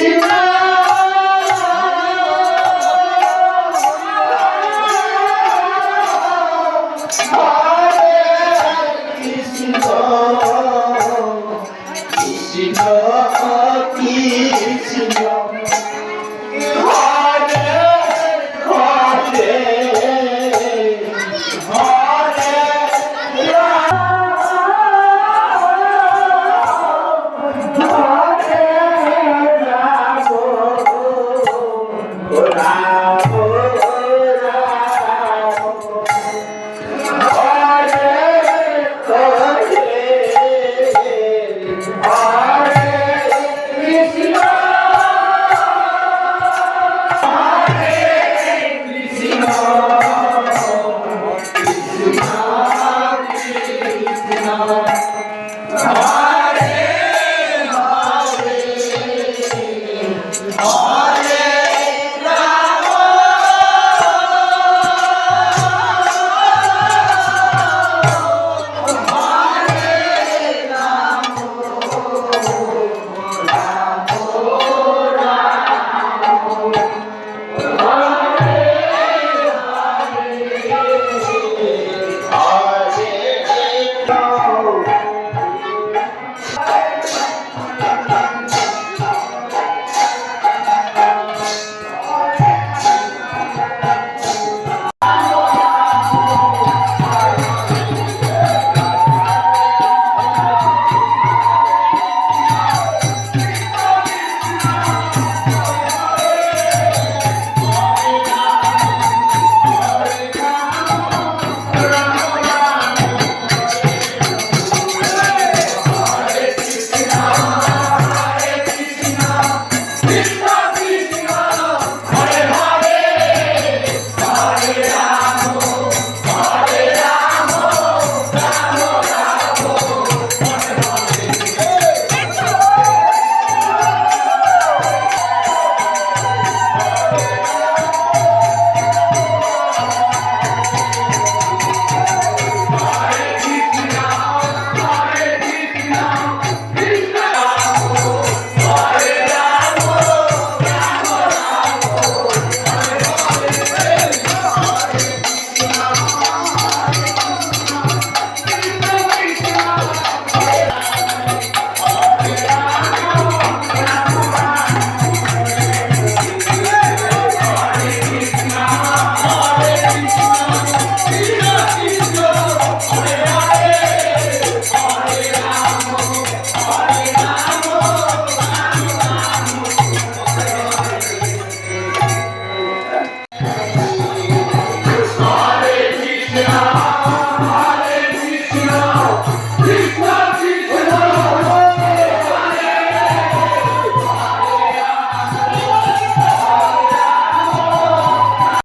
to love. Hare